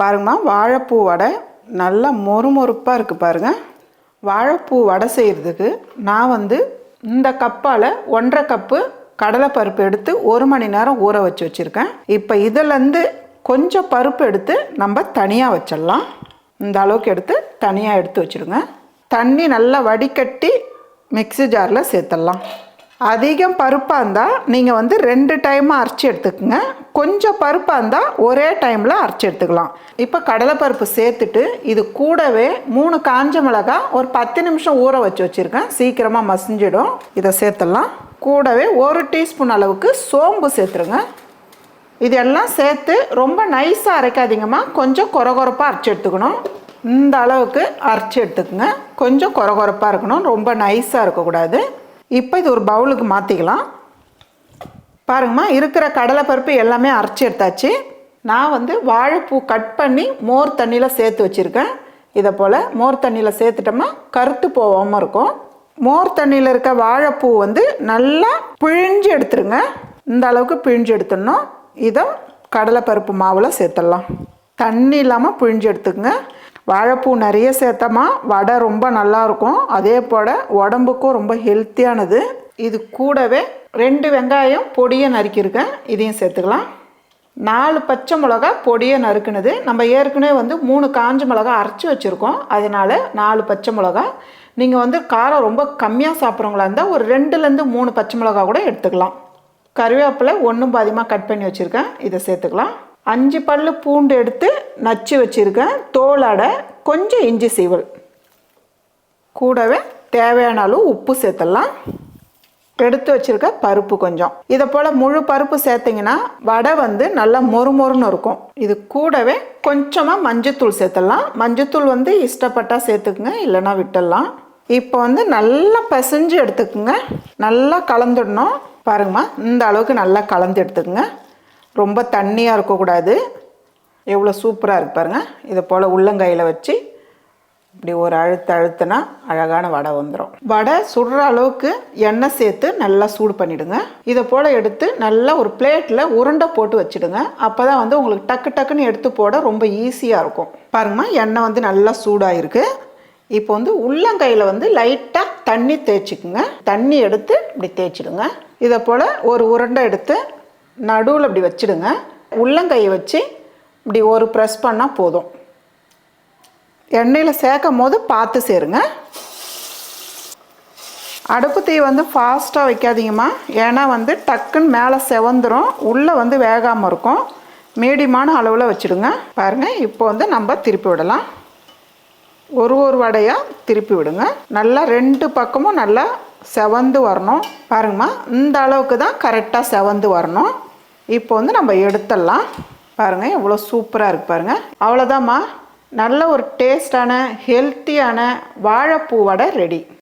பாருங்கம்மா வாழைப்பூ வடை நல்லா மொறுமொறுப்பாக இருக்குது பாருங்கள் வாழைப்பூ வடை செய்கிறதுக்கு நான் வந்து இந்த கப்பால் ஒன்றரை கப்பு கடலை பருப்பு எடுத்து ஒரு மணி நேரம் ஊற வச்சு வச்சுருக்கேன். இப்போ இதிலேருந்து கொஞ்சம் பருப்பு எடுத்து நம்ம தனியாக வச்சிடலாம். இந்த அளவுக்கு எடுத்து தனியாக எடுத்து வச்சுருங்க. தண்ணி நல்லா வடிகட்டி மிக்ஸி ஜாரில் சேர்த்துடலாம். அதிகம் பருப்பாக இருந்தால் நீங்கள் வந்து ரெண்டு டைமாக அரைச்சி எடுத்துக்கோங்க. கொஞ்சம் பருப்பாக இருந்தால் ஒரே டைமில் அரைச்சி எடுத்துக்கலாம். இப்போ கடலைப்பருப்பு சேர்த்துட்டு இது கூடவே மூணு காஞ்ச மிளகாய் ஒரு பத்து நிமிஷம் ஊற வச்சு வச்சுருக்கேன். சீக்கிரமாக மசிஞ்சிடும். இதை சேர்த்துடலாம். கூடவே ஒரு டீஸ்பூன் அளவுக்கு சோம்பு சேர்த்துருங்க. இதெல்லாம் சேர்த்து ரொம்ப நைஸாக அரைக்காதீங்கம்மா. கொஞ்சம் குறகுறப்பாக அரைச்சி எடுத்துக்கணும். இந்த அளவுக்கு அரைச்சி எடுத்துக்கோங்க. கொஞ்சம் குறகுறப்பாக இருக்கணும். ரொம்ப நைஸாக இருக்கக்கூடாது. இப்போ இது ஒரு பவுலுக்கு மாற்றிக்கலாம் பாருங்கம்மா இருக்கிற கடலைப்பருப்பு எல்லாமே அரைச்சி எடுத்தாச்சு. நான் வந்து வாழைப்பூ கட் பண்ணி மோர் தண்ணியில் சேர்த்து வச்சுருக்கேன். இதை போல் மோர் தண்ணியில் சேர்த்துட்டோம்னா கருத்து போகாமல் இருக்கும். மோர் தண்ணியில் இருக்க வாழைப்பூ வந்து நல்லா பிழிஞ்சு எடுத்துருங்க. இந்த அளவுக்கு பிழிஞ்சு எடுத்துடணும். இதை கடலைப்பருப்பு மாவில் சேர்த்துடலாம். தண்ணி இல்லாமல் பிழிஞ்சு எடுத்துக்கங்க. வாழைப்பூ நிறைய சேர்த்தோமா வடை ரொம்ப நல்லாயிருக்கும். அதே போல் உடம்புக்கும் ரொம்ப ஹெல்த்தியானது இது கூடவே ரெண்டு வெங்காயம் பொடியை நறுக்கியிருக்கேன். இதையும் சேர்த்துக்கலாம். நாலு பச்சை மிளகா பொடியை நறுக்குனது. நம்ம ஏற்கனவே வந்து மூணு காஞ்ச மிளகா அரைச்சி வச்சுருக்கோம். அதனால் நாலு பச்சை மிளகா. நீங்கள் வந்து காரம் ரொம்ப கம்மியாக சாப்பிட்றவங்களா இருந்தால் ஒரு ரெண்டுலேருந்து மூணு பச்சை மிளகா கூட எடுத்துக்கலாம். கருவேப்பிலை ஒன்றும் பாதிமாக கட் பண்ணி வச்சுருக்கேன். இதை சேர்த்துக்கலாம். அஞ்சு பல்லு பூண்டு எடுத்து நச்சு வச்சுருக்கேன். தோலடை கொஞ்சம் இஞ்சி சீவல். கூடவே தேவையான அளவு உப்பு சேர்த்துடலாம். எடுத்து வச்சுருக்க பருப்பு கொஞ்சம். இதை போல் முழு பருப்பு சேர்த்திங்கன்னா வடை வந்து நல்லா மொறுமொறுன்னு இருக்கும். இது கூடவே கொஞ்சமாக மஞ்சத்தூள் சேர்த்துடலாம். மஞ்சத்தூள் வந்து இஷ்டப்பட்டால் சேர்த்துக்குங்க இல்லைன்னா விட்டுடலாம். இப்போ வந்து நல்லா பிசைஞ்சு எடுத்துக்குங்க. நல்லா கலந்துடணும். பாருங்கம்மா இந்த அளவுக்கு நல்லா கலந்து எடுத்துக்கோங்க. ரொம்ப தண்ணியாக இருக்கக்கூடாது. எவ்வளோ சூப்பராக இருக்கு பாருங்கள் இதை போல் உள்ளங்கையில் வச்சு இப்படி ஒரு அழுத்த அழுத்துனா அழகான வடை வந்துடும் வடை சுடுற அளவுக்கு எண்ணெய் சேர்த்து நல்லா சூடு பண்ணிவிடுங்க இதை போல் எடுத்து நல்லா ஒரு பிளேட்டில் உருண்டை போட்டு வச்சுடுங்க. அப்போ தான் வந்து உங்களுக்கு டக்கு டக்குன்னு எடுத்து போட ரொம்ப ஈஸியாக இருக்கும். பாருங்கம்மா எண்ணெய் வந்து நல்லா சூடாகிருக்கு இப்போ வந்து உள்ளங்கையில் வந்து லைட்டாக தண்ணி தேய்ச்சிக்குங்க. தண்ணி எடுத்து இப்படி தேய்ச்சிடுங்க. இதை போல் ஒரு உருண்டை எடுத்து நடுவில் இப்படி வச்சிடுங்க. உள்ளங்கையை வச்சு இப்படி ஒரு ப்ரெஸ் பண்ணால் போதும். எண்ணெயில் சேர்க்கும் போது பார்த்து சேருங்க. அடுப்பு தீ வந்து ஃபாஸ்ட்டாக வைக்காதீங்கம்மா. ஏன்னா வந்து டக்குன்னு மேலே செவந்துடும் உள்ளே வந்து வேகாமல் இருக்கும். மீடியமான அளவில் வச்சுடுங்க. பாருங்கள் இப்போ வந்து நம்ம திருப்பி விடலாம். ஒரு ஒரு வடையாக திருப்பி விடுங்க. நல்லா ரெண்டு பக்கமும் நல்லா செவந்து வரணும். பாருங்கம்மா இந்த அளவுக்கு தான் கரெக்டாக செவந்து வரணும். இப்போ வந்து நம்ம எடுத்துடலாம். பாருங்கள் எவ்வளோ சூப்பராக இருக்குது பாருங்கள் அவ்வளோதாம்மா. நல்ல ஒரு டேஸ்டான ஹெல்த்தியான வாழைப்பூ வடை ரெடி.